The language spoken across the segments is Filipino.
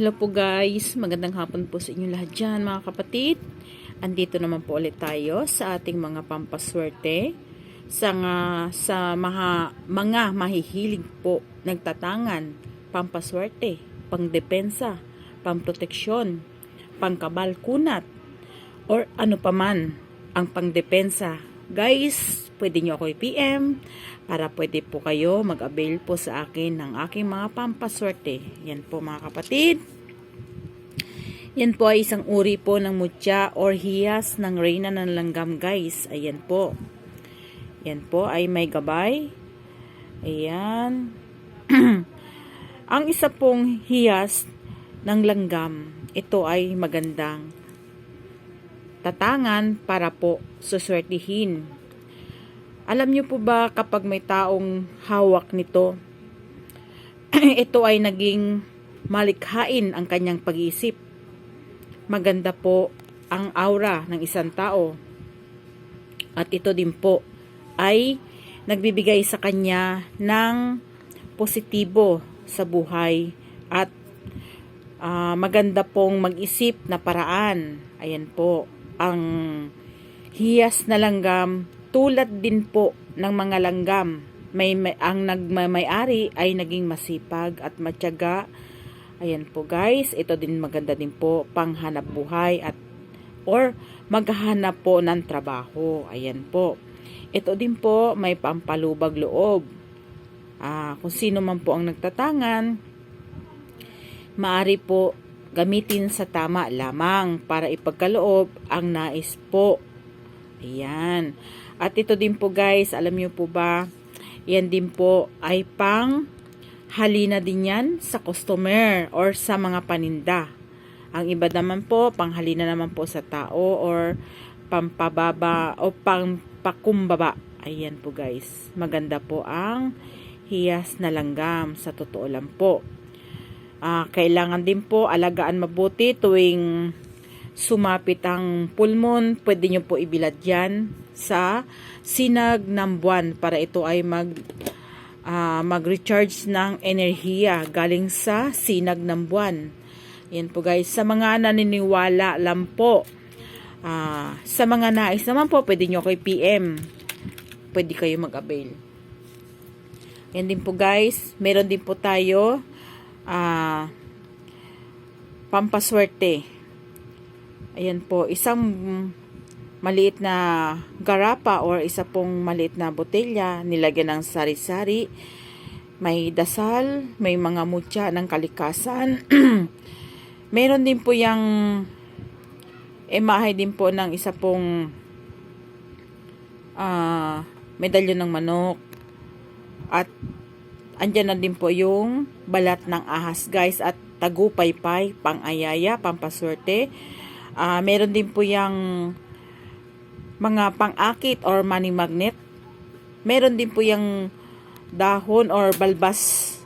Hello po guys, magandang hapon po sa inyo lahat dyan mga kapatid. Andito naman po ulit tayo sa ating mga pampaswerte sa, nga, sa mga, mga mahihilig po nagtatangan, pampaswerte, pangdepensa, pamproteksyon, pangkabal kunat, or ano paman ang pangdepensa. Guys, pwede nyo ako i-PM para pwede po kayo mag-avail po sa akin ng aking mga pampaswerte. Yan po mga kapatid. Yan po ay isang uri po ng mutya or hiyas ng reyna ng langgam guys. Ayan po. Yan po ay may gabay. Ayan. Ang isa pong hiyas ng langgam, ito ay magandang tatangan para po suswertihin. Alam niyo po ba kapag may taong hawak nito, ito ay naging malikhain ang kanyang pag-iisip. Maganda po ang aura ng isang tao. At ito din po ay nagbibigay sa kanya ng positibo sa buhay at ah, maganda pong mag-isip na paraan. Ayan po, ang hiyas na langgam tulad din po ng mga langgam. May, may ang nagmamay-ari ay naging masipag at matyaga. Ayan po guys, ito din maganda din po panghanap buhay at or maghanap po ng trabaho. Ayan po. Ito din po may pampalubag loob. Ah, kung sino man po ang nagtatangan, maari po gamitin sa tama lamang para ipagkaloob ang nais po. Ayan. At ito din po guys, alam niyo po ba, yan din po ay pang halina din yan sa customer or sa mga paninda. Ang iba naman po, panghalina naman po sa tao or pampababa o pampakumbaba. Ayan po guys. Maganda po ang hiyas na langgam sa totoo lang po. Ah, kailangan din po alagaan mabuti tuwing sumapit ang pulmon. Pwede nyo po ibilad yan sa sinag ng buwan para ito ay mag ah, mag-recharge ng enerhiya galing sa sinag ng buwan. Yan po guys. Sa mga naniniwala lang po. Ah, sa mga nais naman po, pwede nyo kay PM. Pwede kayo mag-avail. Yan din po guys. Meron din po tayo ah pampaswerte. Ayan po, isang maliit na garapa or isa pong maliit na botelya, nilagyan ng sari-sari. May dasal, may mga mutya ng kalikasan. Meron din po yung emahay din po ng isa pong ah medalyon ng manok. At andyan na din po yung balat ng ahas guys at tagupaypay, pang-ayaya, pampaswerte. Ah, meron din po yung mga pang-akit or money magnet. Meron din po yung dahon or balbas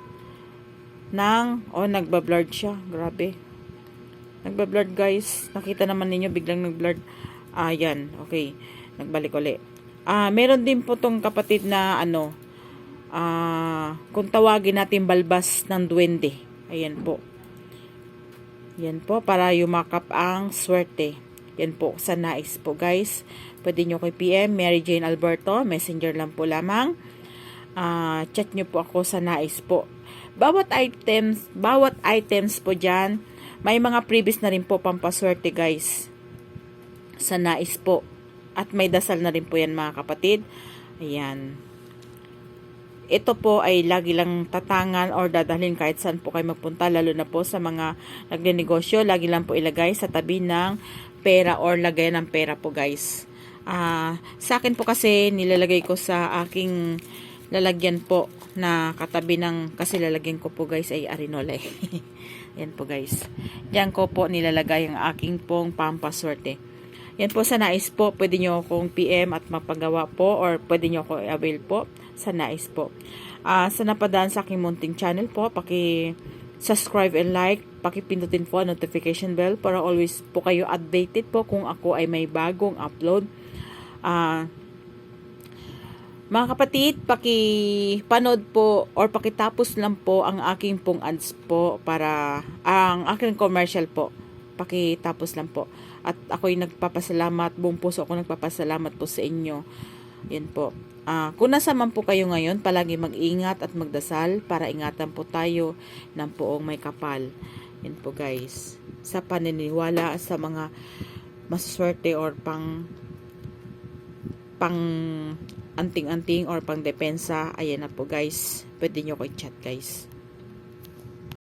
ng oh nagba-blurred siya. Grabe. Nagba-blurred guys. Nakita naman ninyo biglang nag-blurred. Ah, yan. Okay. Nagbalik uli. Ah, meron din po tong kapatid na ano ah kung tawagin natin balbas ng duwende. Ayan po. Yan po, para yumakap ang swerte. Yan po, sa nais po guys. Pwede nyo kay PM, Mary Jane Alberto, messenger lang po lamang. Ah, chat nyo po ako sa nais po. Bawat items, bawat items po dyan, may mga previous na rin po pampaswerte guys. Sa nais po. At may dasal na rin po yan mga kapatid. Ayan ito po ay lagi lang tatangan or dadalhin kahit saan po kayo magpunta lalo na po sa mga nagnenegosyo. Lagi lang po ilagay sa tabi ng pera or lagay ng pera po guys. Ah sa akin po kasi nilalagay ko sa aking lalagyan po na katabi ng kasi lalagyan ko po guys ay arinole. Yan po guys. Yan ko po nilalagay ang aking pong pampaswerte yan po sa nais po, pwede nyo akong PM at mapagawa po or pwede nyo ako avail po sa nais po. Uh, sa napadaan sa aking munting channel po, paki subscribe and like, pakipindutin po ang notification bell para always po kayo updated po kung ako ay may bagong upload. Uh, Mga kapatid, paki-panood po or pakitapos lang po ang aking pong ads po para ang aking commercial po. Pakitapos lang po. At ako'y nagpapasalamat, buong puso ako nagpapasalamat po sa inyo. Yan po. Ah, kung nasa man po kayo ngayon, palagi mag-ingat at magdasal para ingatan po tayo ng poong may kapal. Yan po guys. Sa paniniwala sa mga masaswerte or pang pang anting-anting or pang depensa, ayan na po guys. Pwede nyo ko i-chat guys.